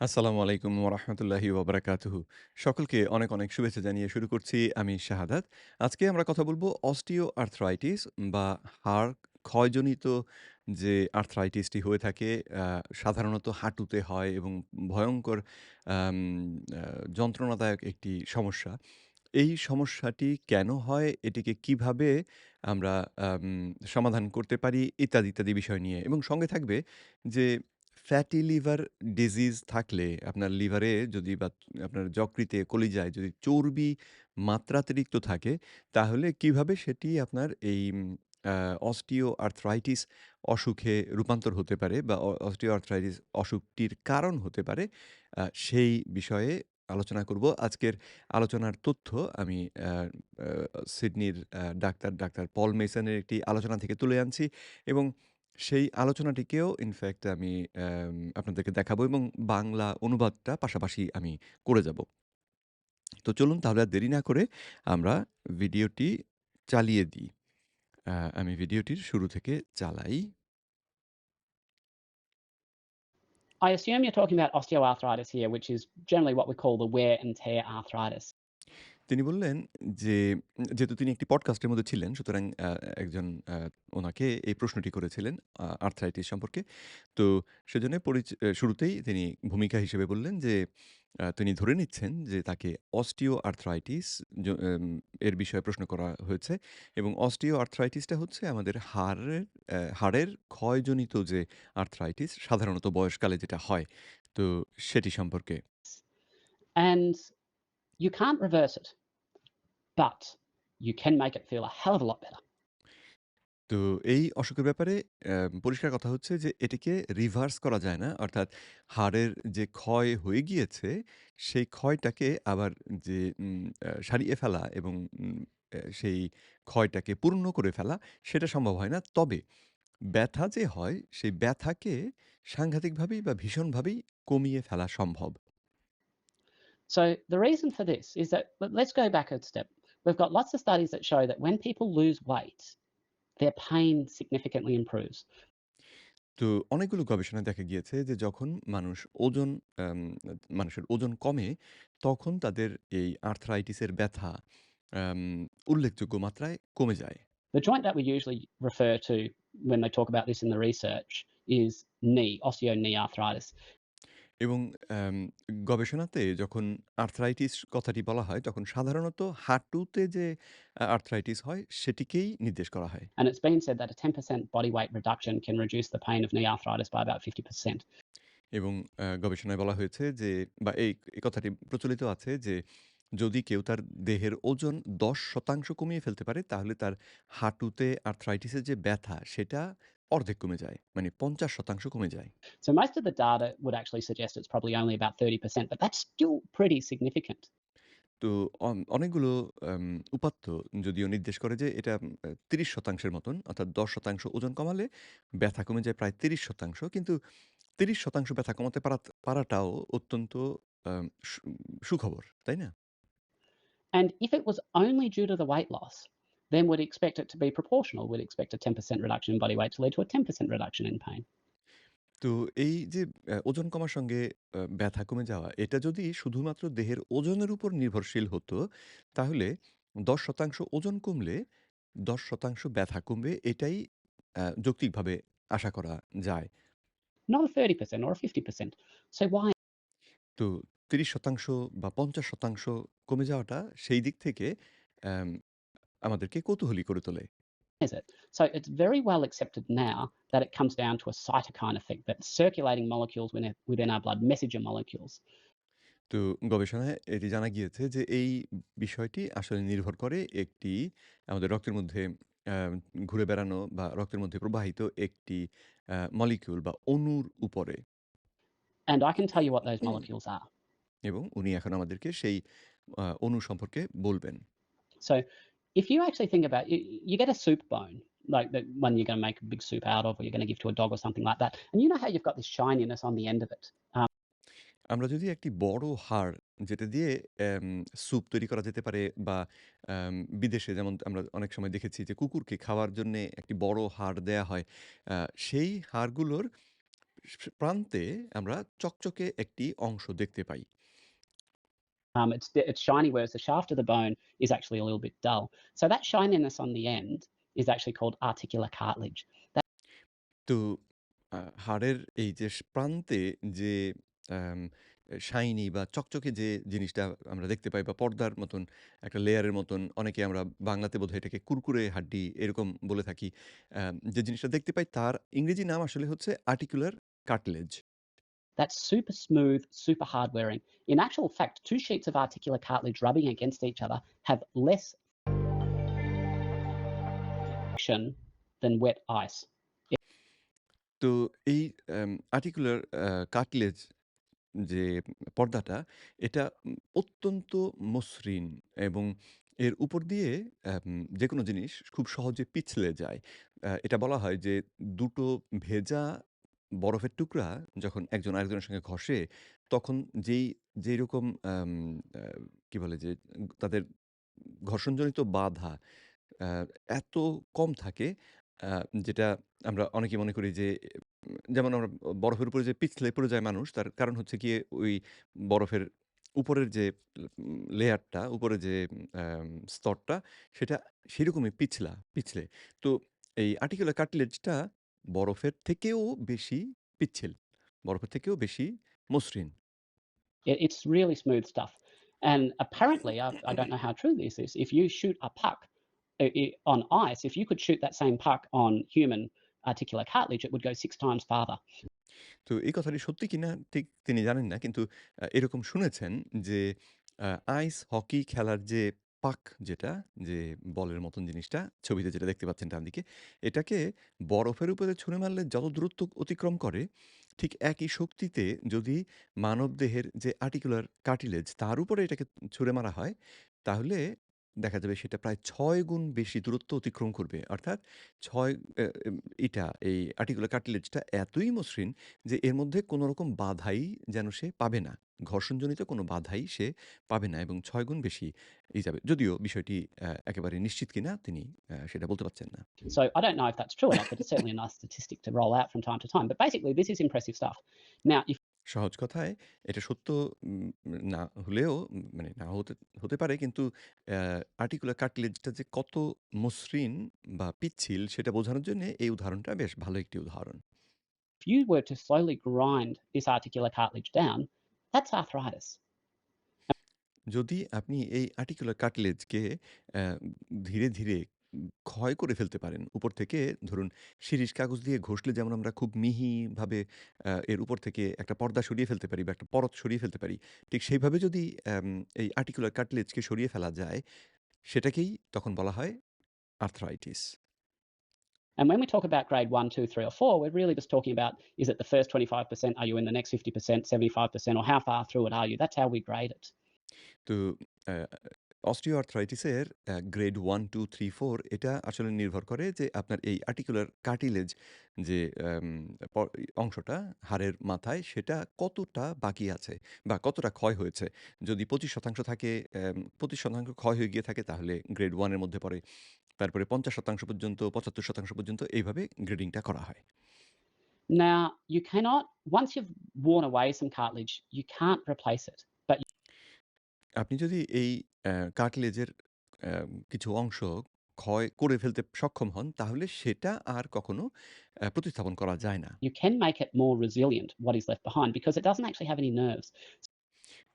আসসালামু আলাইকুম ওরহমতুল্লাহি ওবরাকাতুহু। সকলকে অনেক, অনেক শুভেচ্ছা জানিয়ে শুরু করছি আমি শাহাদাত। আজকে আমরা কথা বলব অস্টিও আর্থ্রাইটিস বা হাড় ক্ষয়জনিত যে আর্থ্রাইটিসটি হয়ে থাকে সাধারণত হাঁটুতে হয় এবং ভয়ঙ্কর যন্ত্রণাদায়ক একটি সমস্যা। এই সমস্যাটি কেন হয়? এটিকে কীভাবে আমরা সমাধান করতে পারি? ইত্যাদি, ইত্যাদি বিষয় নিয়ে এবং সঙ্গে থাকবে যে ফ্যাটি লিভার ডিজিজ থাকলে আপনার লিভারে যদি বা আপনার যকৃতে, কলিজায় যদি চর্বি মাত্রাতিরিক্ত থাকে, তাহলে কীভাবে সেটি আপনার এই অস্টিও আর্থ্রাইটিস অসুখে রূপান্তর হতে পারে বা অস্টিও আর্থ্রাইটিস অসুখটির কারণ হতে পারে, সেই বিষয়ে আলোচনা করব। আজকের আলোচনার তথ্য আমি সিডনির ডাক্তার, ডাক্তার পল মেসনের একটি আলোচনা থেকে তুলে আনছি এবং সেই আলোচনাটিকেও ইনফেক্ট আমি আপনাদেরকে দেখাবো এবং বাংলা অনুবাদটা পাশাপাশি আমি করে যাব। তো চলুন তাহলে আর দেরি না করে আমরা ভিডিওটি চালিয়ে দিই। আমি ভিডিওটির শুরু থেকে চালাই। I assume you're talking about osteoarthritis here, which is generally what we call the wear and tear arthritis. তিনি বললেন যে, যেহেতু তিনি একটি পডকাস্টের মধ্যে ছিলেন, সুতরাং একজন ওনাকে এই প্রশ্নটি করেছিলেন আর্থ্রাইটিস সম্পর্কে। তো সেজন্য শুরুতেই তিনি ভূমিকা হিসেবে বললেন যে, তিনি ধরে নিচ্ছেন যে তাকে অস্টিও আর্থ্রাইটিস এর বিষয়ে প্রশ্ন করা হয়েছে এবং অস্টিও আর্থ্রাইটিসটা হচ্ছে আমাদের হাড়ের হাড়ের ক্ষয়জনিত যে আর্থ্রাইটিস সাধারণত বয়সকালে যেটা হয়, তো সেটি সম্পর্কে। And you can't reverse it, but you can make it feel a hell of a lot better. তো এই অসুখের ব্যাপারে পরিষ্কার কথা হচ্ছে যে এটিকে রিভার্স করা যায় না। অর্থাৎ হাড়ের যে ক্ষয় হয়ে গিয়েছে, সেই ক্ষয়টাকে আবার যে সারিয়ে ফেলা এবং সেই ক্ষয়টাকে পূর্ণ করে ফেলা, সেটা সম্ভব হয় না। তবে ব্যথা যে হয়, সেই ব্যথাকে সাংঘাতিকভাবেই বা ভীষণভাবেই কমিয়ে ফেলা সম্ভব। So the reason for this is that let- let's go back a step. We've got lots of studies that show that when people lose weight, their pain significantly improves. তো অনেকগুলো গবেষণায় দেখা গিয়েছে যে যখন মানুষ ওজন আম মানুষের ওজন কমে, তখন তাদের এই আর্থ্রাইটিসের ব্যথা আম উল্লেখযোগ্য মাত্রায় কমে যায়। The joint that we usually refer to when they talk about this in the research is knee, osteo knee arthritis. এবং আম গবেষণাতে যখন আর্থ্রাইটিস কথাটি বলা হয়, তখন সাধারণত হাঁটুতে যে আ আর্থ্রাইটিস হয়, সেটিকেই নির্দেশ করা হয়। And it's been said that a 10% body weight reduction can reduce the pain of knee arthritis by about 50%. এবং আ গবেষণায় বলা হয়েছে যে বা এই এই কথাটি প্রচলিত আছে যে, যদি কেউ তার দেহের ওজন ১০% কমিয়ে ফেলতে পারে, তাহলে তার হাঁটুতে আর্থ্রাইটিসের যে ব্যথা, সেটা অর্ধেক কমে যায়। মানে ৫০% কমে যায়। So most of the data would actually suggest it's probably only about 30%, but that's still pretty significant. তো অনেকগুলো উপাত্ত যদিও নির্দেশ করে যে এটা ৩০% এর মতন, অর্থাৎ ১০% ওজন কমালে ব্যথা কমে যায় প্রায় ৩০%। কিন্তু ৩০% ব্যথা কমাতে পারাত পারাটাও অত্যন্ত সুখবর, তাই না? And if it was only due to the weight loss, then we'd expect it to be proportional. We'd expect a 10% reduction in body weight to lead to a 10% reduction in pain. তো এই যে ওজন কমার সঙ্গে ব্যথা কমে যাওয়া, এটা যদি শুধুমাত্র দেহের ওজনের উপর নির্ভরশীল হতো, তাহলে ১০% ওজন কমলে ১০% ব্যথা কমবে এটাই যৌক্তিকভাবে আশা করা যায়। Not a 30% or a 50%. So why তো ৩০% বা ৫০% কমে যাওয়াটা সেই দিক থেকে আমাদেরকে কৌতূহলী করে তোলে। is it? So it's very well accepted now that it comes down to a cytokine effect, that circulating molecules within within our blood, messenger molecules. তো গবেষণায় এটি জানা গিয়েছে যে এই বিষয়টি আসলে নির্ভর করে একটি আমাদের রক্তের মধ্যে ঘুরে বেড়ানো বা রক্তের মধ্যে প্রবাহিত একটি মলিকিউল বা অণুর উপরে। And I can tell you what those molecules are. এবং উনি এখন আমাদেরকে সেই অণু সম্পর্কে বলবেন। So if you actually think about it, you, you get a soup bone, like the one you're going to make a big soup out of, or you're going to give to a dog or something like that. And you know how you've got this shininess on the end of it. Um, আমরা যদি একটি বড় হাড় যেটা দিয়ে soup তৈরি করা যেতে পারে বা বিদেশে যেমন আমরা অনেক সময় দেখেছি যে কুকুরকে খাওয়ার জন্যে একটি বড় হাড় দেয়া হয়। সেই হাড়গুলোর প্রান্তে আমরা চকচকে একটি অংশ দেখতে পাই। Um, it's it's shiny, whereas the shaft of the bone is actually a little bit dull. So that shininess on the end is actually called articular cartilage. That তো হাড়ের এই যে প্রান্তে যে শাইনি বা চকচকে যে জিনিসটা আমরা দেখতে পাই বা পর্দার মতন একটা লেয়ারের মতন অনেকে আমরা বাংলাতে বোধহয় এটাকে কুরকুরে হাড্ডি এরকম বলে থাকি। আম যে জিনিসটা দেখতে পাই তার ইংরেজি নাম আসলে হচ্ছে articular cartilage. That's super smooth, super hard wearing. In actual fact, two sheets of articular cartilage rubbing against each other have less friction than wet ice. তো এই আর্টিকুলার আ কার্টিলেজ যে পর্দাটা এটা অত্যন্ত মসৃণ এবং এর উপর দিয়ে আম যেকোনো জিনিস খুব সহজে পিছলে যায়। এটা বলা হয় যে দুটো ভেজা বরফের টুকরা যখন একজন আরেকজনের সঙ্গে ঘষে, তখন যেই যেইরকম আম আ কি বলে যে তাদের ঘর্ষণজনিত বাধা এত কম থাকে যেটা আমরা অনেকে মনে করি যে যেমন আমরা বরফের উপরে যে পিছলে পড়ে যায় মানুষ তার কারণ হচ্ছে গিয়ে ওই বরফের উপরের যে লেয়ারটা, উপরে যে স্তরটা সেটা সেরকমই পিছলা পিছলে। তো এই আর্টিকুলার কার্টিলেজটা বরফের থেকেও বেশি পিচ্ছিল। বরফের থেকেও বেশি মসৃণ। It, it's really smooth stuff. And apparently, I, I don't know how true this is. If you shoot a puck i- i- on ice, if you could shoot that same puck on human articular cartilage, it would go six times farther. তো এই কথাটি সত্যি কিনা ঠিক তিনি জানেন না। কিন্তু আ এরকম শুনেছেন যে আ আইস হকি খেলার যে পাক যেটা, যে বলের মতন জিনিসটা ছবিতে যেটা দেখতে পাচ্ছেন ডান দিকে এটাকে বরফের উপরে ছুঁড়ে মারলে যত দূরত্ব অতিক্রম করে, ঠিক একই শক্তিতে যদি মানবদেহের যে আর্টিকুলার কার্টিলেজ তার উপরে এটাকে ছুঁড়ে মারা হয়, তাহলে দেখা যাবে সেটা প্রায় ৬ গুণ বেশি দূরত্ব অতিক্রম করবে। অর্থাৎ ৬ এ এম ইটা এই আর্টিকুলার কার্টিলেজটা এতই মসৃণ যে এর মধ্যে কোনো রকম বাধাই যেন সে পাবে না। ঘর্ষণজনিত কোনো বাধাই সে পাবে না এবং ৬ গুণ বেশি ই যাবে। যদিও বিষয়টি একেবারে নিশ্চিত কিনা তিনি সেটা বলতে পারছেন না। So I don't know if that's true or not, but it's certainly a nice statistic to roll out from time to time. But basically, this is impressive stuff. Now, if সহজ কথায় এটা সত্য উম না হলেও মানে না হতে হতে পারে কিন্তু অ্যা আর্টিকুলার কার্টিলেজটা যে কত মসৃণ বা পিচ্ছিল সেটা বোঝানোর জন্যে এই উদাহরণটা বেশ ভালো একটি উদাহরণ। If you were to slowly grind this articular cartilage down, that's arthritis. যদি আপনি এই আর্টিকুলার কার্টিলেজকে অ্যা ধীরে, ধীরে ক্ষয় করে ফেলতে পারেন, উপর থেকে ধরুন শিরীষ কাগজ দিয়ে ঘষলে যেমন আমরা খুব মিহিভাবে এর উপর থেকে একটা পর্দা সরিয়ে ফেলতে পারি বা একটা পরত সরিয়ে ফেলতে পারি। ঠিক সেইভাবে যদি এই আর্টিকুলার কার্টিলেজকে সরিয়ে ফেলা যায়, সেটাকেই তখন বলা হয় arthritis. And when we talk about grade one, two, three, or four, we're really just talking about is it the first 25%? Are you in the next 50%, 75%, or how far through it are you? That's how we grade it. তো অস্টিওআর্থ্রাইটিসের grade 1, 2, 3, 4 এটা আসলে নির্ভর করে যে আপনার এই articular cartilage যে অংশটা হাড়ের মাথায় সেটা কতটা বাকি আছে বা কতটা ক্ষয় হয়েছে। যদি 25% থাকে পঁচিশ শতাংশ ক্ষয় হয়ে গিয়ে থাকে তাহলে গ্রেড ওয়ানের মধ্যে পড়ে। তারপরে 50% পর্যন্ত 75% পর্যন্ত এইভাবে গ্রেডিংটা করা হয়। Now, you cannot, once you've worn away some cartilage, you can't replace it. আপনি যদি এই কার্টিলেজের কিছু অংশ ক্ষয় করে ফেলতে সক্ষম হন তাহলে সেটা আর কখনো প্রতিস্থাপন করা যায় না। You can make it more resilient what is left behind because it doesn't actually have any nerves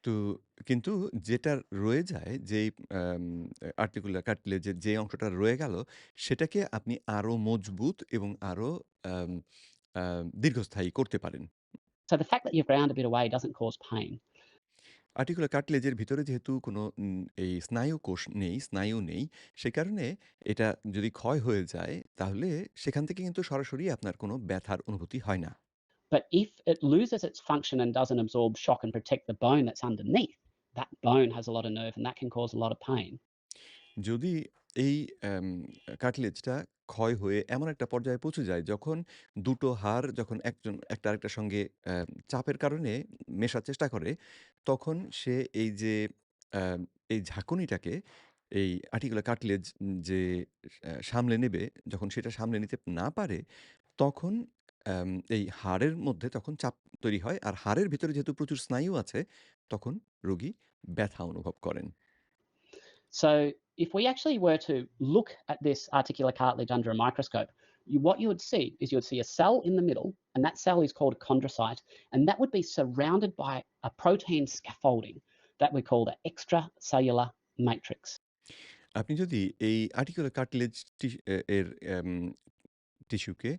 তো কিন্তু যেটা রয়ে যায় যেই আর্টিকুলার কার্টিলেজের যে অংশটা রয়ে গেল সেটাকে আপনি আরও মজবুত এবং আরও দীর্ঘস্থায়ী করতে পারেন। So the fact that you ground a bit away doesn't cause pain articular কার্টিলেজের ভিতরে যেহেতু কোনো উম এই স্নায়ু কোষ নেই, স্নায়ু নেই, সে কারণে এটা যদি ক্ষয় হয়ে যায়, তাহলে সেখান থেকে কিন্তু সরাসরি আপনার কোনো ব্যথার অনুভূতি হয় না। But if it loses its function and doesn't absorb shock and protect the bone that's underneath, that bone has a lot of nerve and that can cause a lot of pain. যদি এই অ্যাম কার্টিলেজটা ক্ষয় হয়ে এমন একটা পর্যায়ে পৌঁছে যায়, যখন দুটো হাড় যখন একজন একটা আরেকটার সঙ্গে চাপের কারণে মেশার চেষ্টা করে, তখন সে এই যে এই ঝাঁকুনিটাকে এই আর্টিকুলার কাটলেজ যে সামলে নেবে, যখন সেটা সামলে নিতে না পারে, তখন এই হাড়ের মধ্যে তখন চাপ তৈরি হয়। আর হাড়ের ভিতরে যেহেতু প্রচুর স্নায়ু আছে, তখন রোগী ব্যথা অনুভব করেন। So if we actually were to look at this articular cartilage under a microscope, you, what you would see is you would see a cell in the middle, and that cell is called a chondrocyte, and that would be surrounded by a protein scaffolding that we call the extracellular matrix. আপনি যদি এই articular cartilage এর টিস্যুকে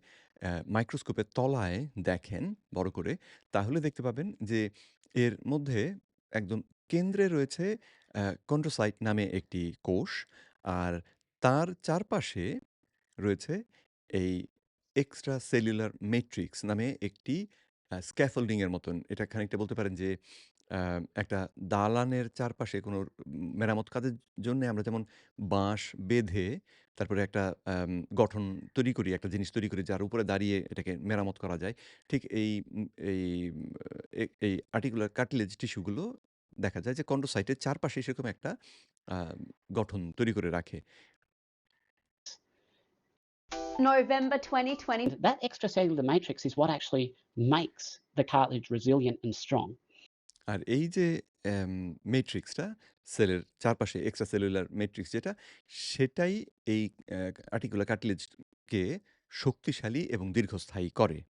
মাইক্রোস্কোপের তলায় দেখেন বড় করে, তাহলে দেখতে পাবেন যে এর মধ্যে একদম কেন্দ্রে রয়েছে কন্ড্রোসাইট নামে একটি কোষ। আর তার চারপাশে রয়েছে এই এক্সট্রা সেলুলার ম্যাট্রিক্স নামে একটি আ স্ক্যাফোল্ডিং এর মতন। এটা খানিকটা বলতে পারেন যে একটা দালানের চারপাশে কোনো মেরামত কাজের জন্যে আমরা যেমন বাঁশ বেঁধে তারপরে একটা গঠন তৈরি করি, একটা জিনিস তৈরি করি যার উপরে দাঁড়িয়ে এটাকে মেরামত করা যায়। ঠিক এই এই এই আর্টিকুলার কার্টিলেজ টিস্যু গুলো দেখা যায় যে কন্ড্রোসাইটের চারপাশে সেরকম একটা আ গঠন তৈরি করে রাখে। November 2020. That extracellular matrix is what actually makes the cartilage resilient and strong. আর এই যে ম্যাট্রিক্সটা সেলের চারপাশে এক্সট্রা সেলুলার ম্যাট্রিক্স যেটা, সেটাই এই আর্টিকুলার কার্টিলেজকে শক্তিশালী এবং দীর্ঘস্থায়ী করে।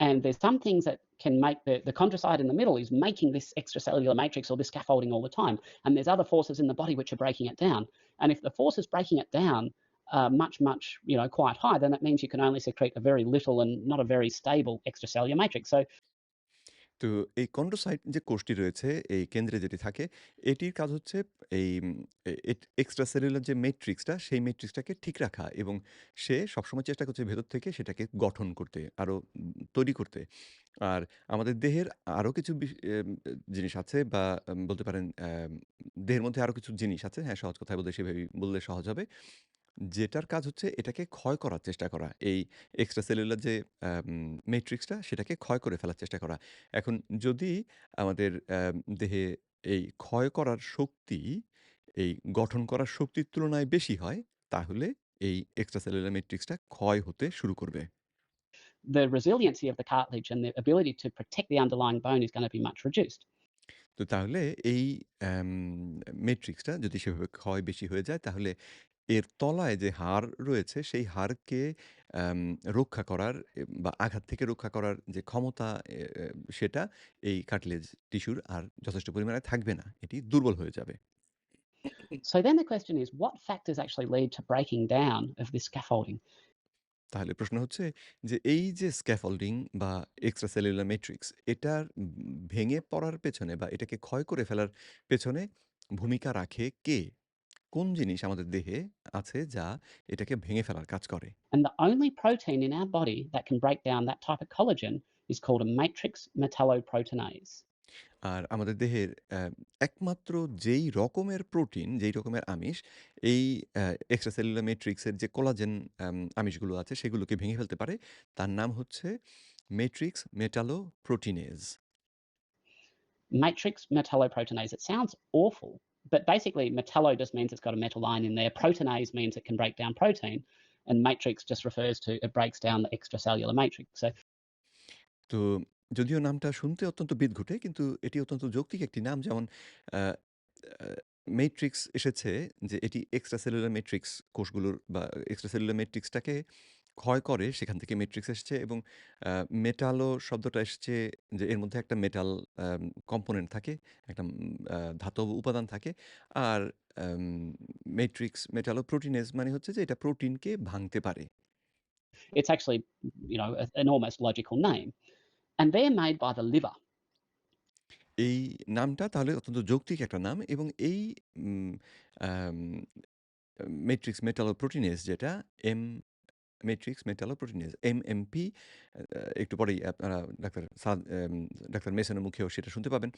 And there's some things that can make the, the chondrocyte in the middle is making this extracellular matrix or this scaffolding all the time. And there's other forces in the body which are breaking it down. And if the force is breaking it down uh, much, much, you know, quite high, then that means you can only secrete a very little and not a very stable extracellular matrix. So তো এই chondrocyte যে কোষটি রয়েছে, এই কেন্দ্রে যেটি থাকে, এটির কাজ হচ্ছে এই এক্সট্রা সেলুলার যে ম্যাট্রিক্সটা, সেই ম্যাট্রিক্সটাকে ঠিক রাখা এবং সে সবসময় চেষ্টা করছে ভেতর থেকে সেটাকে গঠন করতে, আরও তৈরি করতে। আর আমাদের দেহের আরও কিছু জিনিস আছে বা বলতে পারেন দেহের মধ্যে আরও কিছু জিনিস আছে। হ্যাঁ, সহজ কথায় বললে সেভাবেই বললে সহজ হবে। যেটার কাজ হচ্ছে এটাকে ক্ষয় করার চেষ্টা করা। এই এক্সট্রা সেলুলার যে আম ম্যাট্রিক্সটা সেটাকে ক্ষয় করে ফেলার চেষ্টা করা। এখন যদি আমাদের দেহে এই ক্ষয় করার শক্তি, এই গঠন করার শক্তির তুলনায় বেশি হয়, তাহলে এই এক্সট্রা সেলুলার ম্যাট্রিক্সটা ক্ষয় হতে শুরু করবে। the resiliency of the cartilage and the ability to protect the underlying bone is going to be much reduced. তো তাহলে এই ম্যাট্রিক্সটা যদি সেভাবে ক্ষয় বেশি হয়ে যায়, তাহলে এর তলায় যে হাড় রয়েছে, সেই হাড়কে অ্যাম রক্ষা করার এ বা আঘাত থেকে রক্ষা করার যে ক্ষমতা এ এ সেটা এই কার্টিলেজ টিস্যুর আর যথেষ্ট পরিমাণে থাকবে না। এটি দুর্বল হয়ে যাবে। So then the question is what factors actually lead to breaking down of this scaffolding? তাহলে প্রশ্ন হচ্ছে যে এই যে স্ক্যাফোল্ডিং বা এক্সট্রা সেলুলার ম্যাট্রিক্স এটার ভেঙে পড়ার পেছনে বা এটাকে ক্ষয় করে ফেলার পেছনে ভূমিকা রাখে কে? কোন জিনিস আমাদের দেহে আছে যা এটাকে ভেঙে ফেলার কাজ করে? And the only protein in our body that can break down that type of collagen is called a matrix metalloproteinase. আর আমাদের দেহের একমাত্র যেই রকমের প্রোটিন যেই রকমের আমিষ এই এক্সট্রা এক্সট্রাসেলুলার ম্যাট্রিক্সের যে কোলাজেন আমিষগুলো আছে সেগুলোকে ভেঙে ফেলতে পারে তার নাম হচ্ছে matrix metalloproteinase matrix metalloproteinase it sounds awful but basically metallo just means it's got a metal line in there. Proteinase means it can break down protein. And matrix just refers to it breaks down the extracellular matrix. So তো যদিও নামটা শুনতে অত্যন্ত বিদঘুটে কিন্তু এটি অত্যন্ত যৌক্তিক একটি নাম। যেমন আ আ মেট্রিক্স এসেছে যে এটি এক্সট্রা সেলুলার ম্যাট্রিক্স কোষগুলোর বা এক্সট্রা সেলুলার ম্যাট্রিক্সটাকে ক্ষয় করে সেখান থেকে মেট্রিক্স এসেছে এবং মেটালো শব্দটা এসেছে যে এর মধ্যে একটা মেটাল কম্পোনেন্ট থাকে, একটা উম ধাতব উপাদান থাকে। আর আম মেটালো প্রোটিনেজ মানে হচ্ছে যে এটা প্রোটিনকে ভাঙতে পারে। it's actually, you know, a, an almost logical name. And they're made by the liver. এই নামটা তাহলে অত্যন্ত যৌক্তিক একটা নাম এবং এই উম মেটালো প্রোটিনেজ যেটা এম মেট্রিক্স মেটালোপ্রোটিনেজ এমএমপি একটু পরেই আপনারা ডাক্তার সাদ ডাক্তার মেসনের মুখেও সেটা শুনতে পাবেন।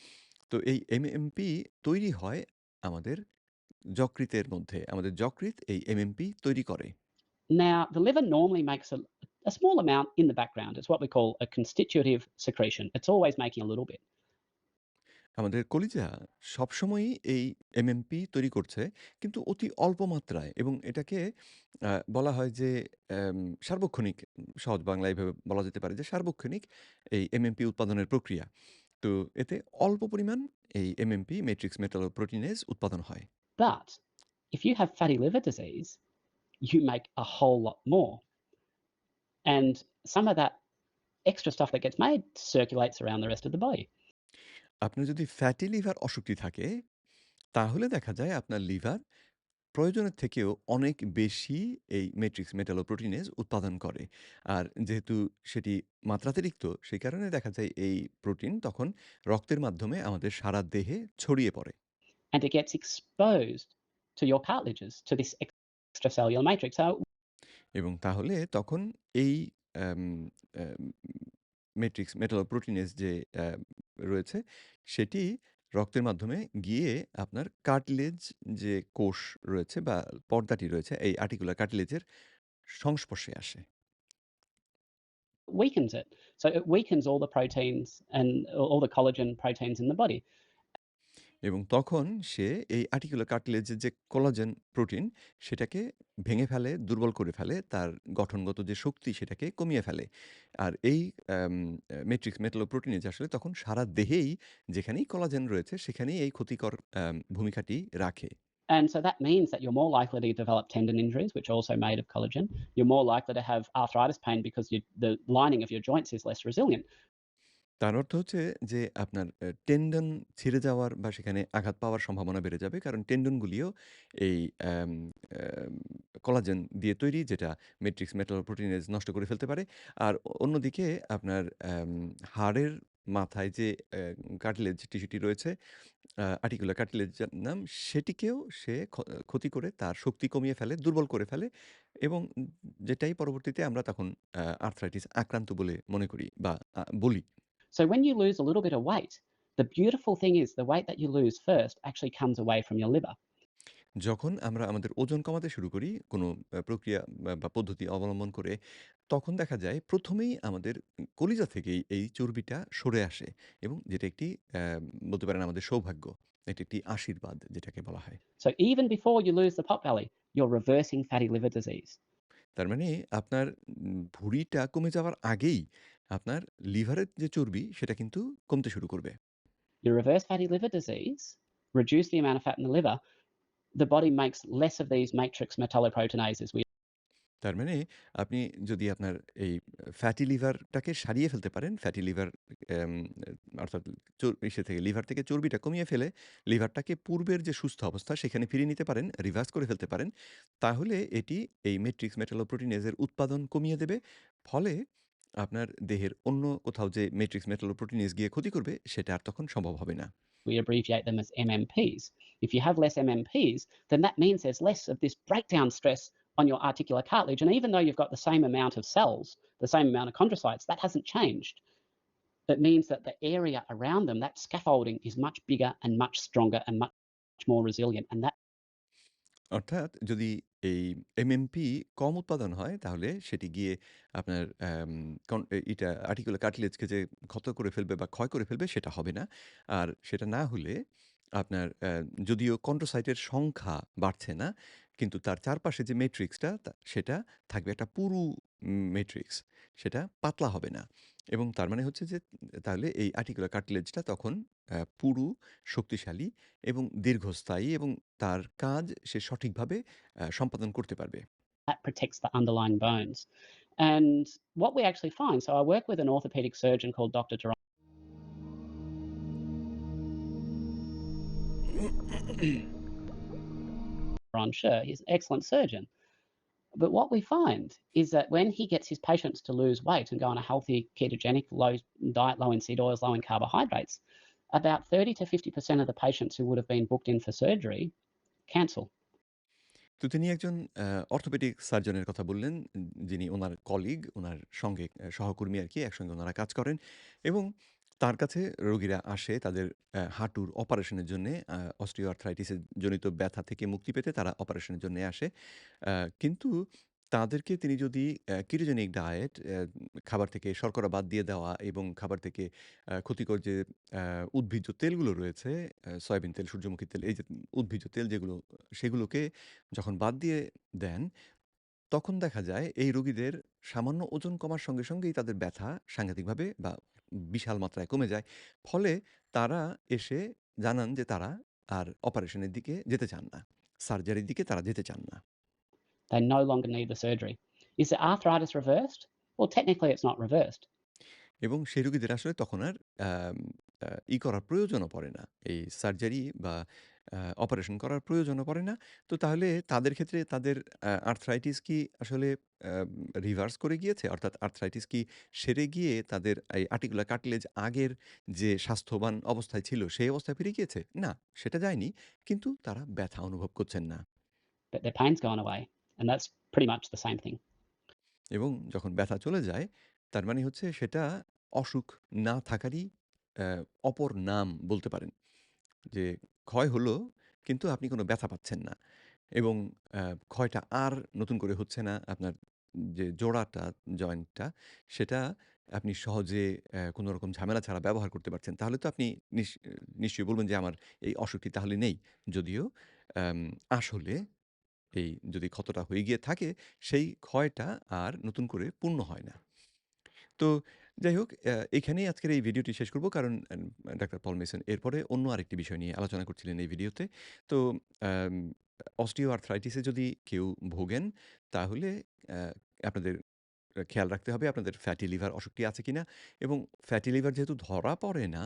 তো এই এমএমপি তৈরি হয় আমাদের যকৃতের মধ্যে। আমাদের যকৃৎ এই এমএমপি তৈরি করে। Now, the liver normally makes a, a small amount in the background. It's what we call a constitutive secretion. It's always making a little bit. আমাদের কলিজা সবসময়ই এই এমএমপি তৈরি করছে, কিন্তু অতি অল্প মাত্রায় এবং এটাকে বলা হয় যে সার্বক্ষণিক, সহজ বাংলায় এভাবে বলা যেতে পারে যে, সার্বক্ষণিক এই এমএমপি উৎপাদনের প্রক্রিয়া। তো এতে অল্প পরিমাণ এই এমএমপি ম্যাট্রিক্স মেটালোপ্রোটিনেজ উৎপাদন হয়। If you have fatty liver you make a more. And some extra stuff that gets made circulates around. আপনার যদি ফ্যাটি লিভার অসুখটি থাকে, তাহলে দেখা যায় আপনার লিভার প্রয়োজনের থেকেও অনেক বেশি এই ম্যাট্রিক্স মেটালোপ্রোটিনেজ উৎপাদন করে। আর যেহেতু সেটি মাত্রাতিরিক্ত, সেই কারণে দেখা যায় এই প্রোটিন তখন রক্তের মাধ্যমে আমাদের সারা দেহে ছড়িয়ে পড়ে। And it gets exposed to your cartilages, to this extracellular matrix. এবং তাহলে তখন এই অ্যাম অ্যাম ম্যাট্রিক্স মেটালোপ্রোটিনেজ যে রয়েছে, সেটি রক্তের মাধ্যমে গিয়ে আপনার কার্টিলেজ যে কোষ রয়েছে বা পর্দাটি রয়েছে, এই আর্টিকুলার কার্টিলেজের সংস্পর্শে আসে। weakens it. So it weakens all the proteins and all the collagen proteins in the body. এবং তখন সে এই আর্টিকুলার কার্টিলেজের যে কোলাজেন প্রোটিন, সেটাকে ভেঙে ফেলে, দুর্বল করে ফেলে। তার গঠনগত যে শক্তি, সেটাকে কমিয়ে ফেলে। আর এই অ্যাম অ্যা ম্যাট্রিক্স মেটালোপ্রোটিনেজ আসলে তখন সারা দেহেই যেখানেই কোলাজেন রয়েছে, সেখানেই এই ক্ষতিকর ভূমিকাটি রাখে। And so that means that you're more likely to develop tendon injuries, which are also made of collagen. You're more likely to have arthritis pain because you, the lining of your joints is less resilient. তার অর্থ হচ্ছে যে আপনার tendon ছিঁড়ে যাওয়ার বা সেখানে আঘাত পাওয়ার সম্ভাবনা বেড়ে যাবে। কারণ টেন্ডনগুলিও এই কোলাজেন দিয়ে তৈরি যেটা ম্যাট্রিক্স মেটালোপ্রোটিনেজ নষ্ট করে ফেলতে পারে। আর অন্যদিকে আপনার হাড়ের মাথায় যে অ্যা কার্টিলেজ টিস্যুটি রয়েছে, আর্টিকুলার কার্টিলেজ যার নাম, সেটিকেও সে ক্ষতি করে তার শক্তি কমিয়ে ফেলে, দুর্বল করে ফেলে এবং যেটাই পরবর্তীতে আমরা তখন আর্থ্রাইটিস আক্রান্ত বলে মনে করি বা বলি। So when you lose a little bit of weight, the beautiful thing is the weight that you lose first actually comes away from your liver. যখন আমরা আমাদের ওজন কমাতে শুরু করি কোনো প্রক্রিয়া বা পদ্ধতি অবলম্বন করে তখন দেখা যায় প্রথমেই আমাদের কলিজা থেকেই এই চর্বিটা সরে আসে এবং যেটা একটি বলতে পারেন আমাদের সৌভাগ্য এটি একটি আশীর্বাদ যেটাকে বলা হয় so even before you lose the pot belly you are reversing fatty liver disease তার মানে আপনার ভুঁড়িটা কমে যাওয়ার আগেই আপনার লিভারের যে চর্বি, সেটা কিন্তু কমতে শুরু করবে। You reverse fatty liver disease, reduce the amount of fat in the liver, the body makes less of these matrix metalloproteinases. We তার মানে আপনি যদি আপনার এই ফ্যাটি লিভারটাকে সারিয়ে ফেলতে পারেন, ফ্যাটি লিভার অর্থাৎ ইসে থেকে লিভার থেকে চর্বিটা কমিয়ে ফেলে লিভারটাকে পূর্বের যে সুস্থ অবস্থা সেখানে ফিরিয়ে নিতে পারেন, রিভার্স করে ফেলতে পারেন। তাহলে এটি এই ম্যাট্রিক্স মেটালোপ্রোটিনেজের উৎপাদন কমিয়ে দেবে। ফলে আপনার দেহের অন্য কোথাও যে ম্যাট্রিক্স মেটালোপ্রোটিনেজ গিয়ে ক্ষতি করবে, সেটা আর তখন সম্ভব হবে না। we abbreviate them as MMPs. If you have less MMPs, then that means there's less of this breakdown stress on your articular cartilage. And even though you've got the same amount of cells, the same amount of chondrocytes, that hasn't changed. That means that the area around them, that scaffolding, is much bigger and much stronger and much more resilient. And that অর্থাৎ যদি এই MMP কম উৎপাদন হয় তাহলে সেটি গিয়ে আপনার অ্যাম কন এ ইটা আর্টিকুলার কার্টিলেজকে যে ক্ষত করে ফেলবে বা ক্ষয় করে ফেলবে সেটা হবে না। আর সেটা না হলে আপনার যদিও কন্ড্রোসাইটের সংখ্যা বাড়ছে না, কিন্তু তার চারপাশে যে মেট্রিক্সটা তা সেটা থাকবে একটা পুরু উম ম্যাট্রিক্স। সেটা পাতলা হবে না। এবং তার মানে হচ্ছে যে তাহলে এই আর্টিকুলার কার্টিলেজটা তখন পুরু শক্তিশালী এবং দীর্ঘস্থায়ী এবং তার কাজ সে সঠিকভাবে সম্পাদন করতে পারবে Ron Sher, he's an excellent surgeon. But what we find is that when he gets his patients to lose weight and go on a healthy ketogenic low diet, low in seed oils, low in carbohydrates, about 30 to 50% of the patients who would have been booked in for surgery cancel. তো তিনি একজন orthopaedic সার্জনের কথা বললেন, যিনি উনার colleague, উনার সঙ্গে সহকর্মী আরকি, একসঙ্গে উনারা কাজ করেন এবং তার কাছে রোগীরা আসে তাদের হাঁটুর অপারেশনের জন্যে আ অস্টিওআর্থ্রাইটিস জনিত ব্যথা থেকে মুক্তি পেতে তারা অপারেশনের জন্যে আসে। কিন্তু তাদেরকে তিনি যদি অ্যা ketogenic ডায়েট খাবার থেকে শর্করা বাদ দিয়ে দেওয়া এবং খাবার থেকে ক্ষতিকর যে উদ্ভিজ্জ তেলগুলো রয়েছে, সয়াবিন তেল, সূর্যমুখী তেল, এই যে উদ্ভিজ্জ তেল যেগুলো, সেগুলোকে যখন বাদ দিয়ে দেন, তখন দেখা যায় এই রোগীদের সামান্য ওজন কমার সঙ্গে, সঙ্গেই তাদের ব্যথা সাংঘাতিকভাবে বা বিশাল মাত্রায় কমে যায়। ফলে তারা এসে জানান যে তারা আর অপারেশনের দিকে যেতে চান না। সার্জারির দিকে তারা যেতে চান না। They no longer need the surgery. Is the arthritis reversed? Well, technically it's not reversed. এবং সেই রোগীদের আসলে তখন আর ই করার প্রয়োজনও পড়ে না। এই সার্জারি বা আ অপারেশন করার প্রয়োজনও পড়ে না। তো তাহলে তাদের ক্ষেত্রে তাদের আ আর্থ্রাইটিস কি আসলে রিভার্স করে গিয়েছে? অর্থাৎ আর্থ্রাইটিস কি সেরে গিয়ে তাদের এই আর্টিকুলার কার্টিলেজ আগের যে স্বাস্থ্যবান অবস্থায় ছিল, সেই অবস্থায় ফিরে গিয়েছে? না, সেটা যায়নি। কিন্তু তারা ব্যথা অনুভব করছেন না। But their pain's gone away, and that's pretty much the same thing. এবং যখন ব্যথা চলে যায়, তার মানে হচ্ছে সেটা অসুখ না থাকারই অপর নাম বলতে পারেন। যে ক্ষয় হলো, কিন্তু আপনি কোনো ব্যথা পাচ্ছেন না। এবং ক্ষয়টা আর নতুন করে হচ্ছে না। আপনার যে জোড়াটা, জয়েন্টটা, সেটা আপনি সহজে কোনো রকম ঝামেলা ছাড়া ব্যবহার করতে পারছেন। তাহলে তো আপনি নিশ নিশ্চয়ই বলবেন যে আমার এই অসুখটি তাহলে নেই। যদিও আসলে এই যদি ক্ষতটা হয়ে গিয়ে থাকে, সেই ক্ষয়টা আর নতুন করে পূর্ণ হয় না। তো যাই হোক, এখানেই আজকের এই ভিডিওটি শেষ করব। কারণ ডাক্তার পল মেসন এরপরে অন্য আরেকটি বিষয় নিয়ে আলোচনা করছিলেন এই ভিডিওতে। তো অস্টিও অস্টিওআর্থ্রাইটিস এ যদি কেউ ভোগেন, তাহলে আপনাদের খেয়াল রাখতে হবে আপনাদের ফ্যাটি লিভার অসুখটি আছে কিনা এবং ফ্যাটি লিভার যেহেতু ধরা পড়ে না,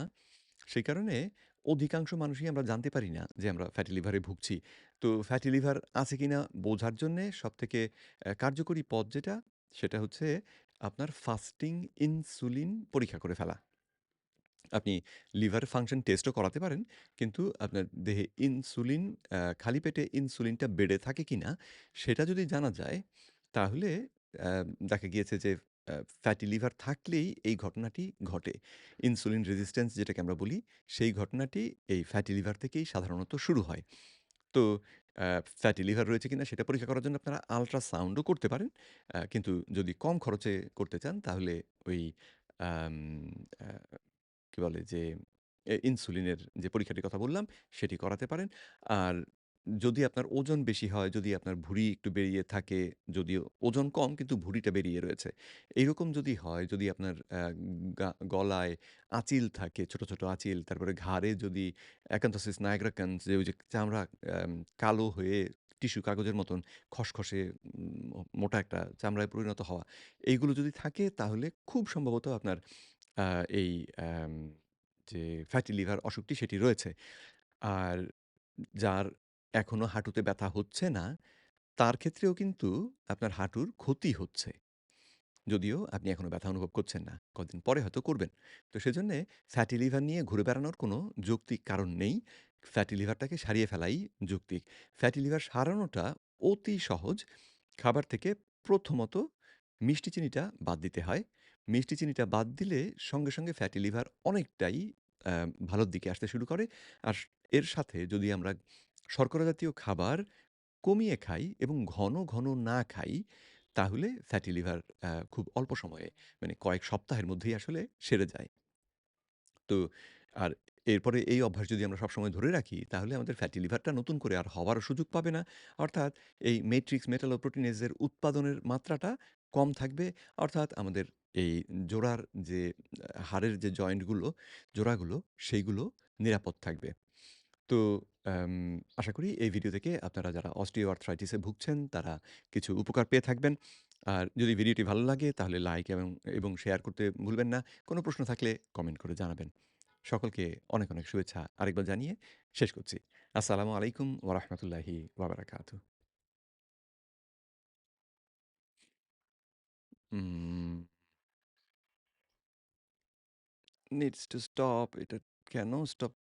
সেই কারণে অধিকাংশ মানুষই আমরা জানতে পারি না যে আমরা ফ্যাটি লিভারে ভুগছি। তো ফ্যাটি লিভার আছে কিনা বোঝার জন্যে সবথেকে কার্যকরী পথ যেটা, সেটা হচ্ছে আপনার ফাস্টিং ইনসুলিন পরীক্ষা করে ফেলা। আপনি লিভার ফাংশন টেস্টও করাতে পারেন। কিন্তু আপনার দেহে ইনসুলিন খালি পেটে ইনসুলিনটা বেড়ে থাকে কিনা, সেটা যদি জানা যায়, তাহলে দেখা গিয়েছে যে ফ্যাটি লিভার থাকলেই এই ঘটনাটি ঘটে। ইনসুলিন রেজিস্ট্যান্স যেটাকে আমরা বলি, সেই ঘটনাটি এই ফ্যাটি লিভার থেকেই সাধারণত শুরু হয়। তো ফ্যাটি লিভার রয়েছে কিনা সেটা পরীক্ষা করার জন্য আপনারা আল্ট্রাসাউন্ডও করতে পারেন। কিন্তু যদি কম খরচে করতে চান, তাহলে ওই কী বলে যে ইনসুলিনের যে পরীক্ষাটির কথা বললাম, সেটি করাতে পারেন। আর যদি আপনার ওজন বেশি হয়, যদি আপনার ভুঁড়ি একটু বেরিয়ে থাকে, যদিও ওজন কম কিন্তু ভুঁড়িটা বেরিয়ে রয়েছে। এইরকম যদি হয়, যদি আপনার গা গলায় আঁচিল থাকে, ছোট, ছোট আঁচিল, তারপরে ঘাড়ে যদি অ্যাকান্থোসিস নাইগ্রাকান্স যে ওই যে চামড়া কালো হয়ে টিস্যু কাগজের মতন খসখসে মোটা একটা চামড়ায় পরিণত হওয়া, এইগুলো যদি থাকে তাহলে খুব সম্ভবত আপনার এই যে ফ্যাটি লিভার অসুখটি সেটি রয়েছে। আর যার এখনও হাঁটুতে ব্যথা হচ্ছে না, তার ক্ষেত্রেও কিন্তু আপনার হাঁটুর ক্ষতি হচ্ছে। যদিও আপনি এখনও ব্যথা অনুভব করছেন না। কদিন পরে হয়তো করবেন। তো সেজন্যে ফ্যাটি লিভার নিয়ে ঘুরে বেড়ানোর কোনো যৌক্তিক কারণ নেই। ফ্যাটি লিভারটাকে সারিয়ে ফেলাই যৌক্তিক। ফ্যাটি লিভার সারানোটা অতি সহজ। খাবার থেকে প্রথমত মিষ্টি চিনিটা বাদ দিতে হয়। মিষ্টি চিনিটা বাদ দিলে সঙ্গে, সঙ্গে ফ্যাটি লিভার অনেকটাই ভালোর দিকে আসতে শুরু করে। আর এর সাথে যদি আমরা শর্করা জাতীয় খাবার কমিয়ে খাই এবং ঘন, ঘন না খাই, তাহলে ফ্যাটি লিভার খুব অল্প সময়ে মানে কয়েক সপ্তাহের মধ্যেই আসলে সেরে যায়। তো আর এরপরে এই অভ্যাস যদি আমরা সবসময় ধরে রাখি, তাহলে আমাদের ফ্যাটি লিভারটা নতুন করে আর হওয়ারও সুযোগ পাবে না। অর্থাৎ এই মেট্রিক্স মেটালোপ্রোটিনেজের উৎপাদনের মাত্রাটা কম থাকবে। অর্থাৎ আমাদের এই জোড়ার যে হাড়ের যে জয়েন্টগুলো, জোড়াগুলো, সেইগুলো নিরাপদ থাকবে। তো আশা করি এই ভিডিও থেকে আপনারা যারা অস্টিওআর্থ্রাইটিস এ ভুগছেন, তারা কিছু উপকার পেয়ে থাকবেন। আর যদি ভিডিওটি ভালো লাগে, তাহলে লাইক এবং এবং শেয়ার করতে ভুলবেন না। কোনো প্রশ্ন থাকলে কমেন্ট করে জানাবেন। সকলকে অনেক, অনেক শুভেচ্ছা আরেকবার জানিয়ে শেষ করছি। আসসালামু আলাইকুম ওয়া রাহমাতুল্লাহি ওয়া বারাকাতুহু। উম needs to stop এটা কেন স্টপ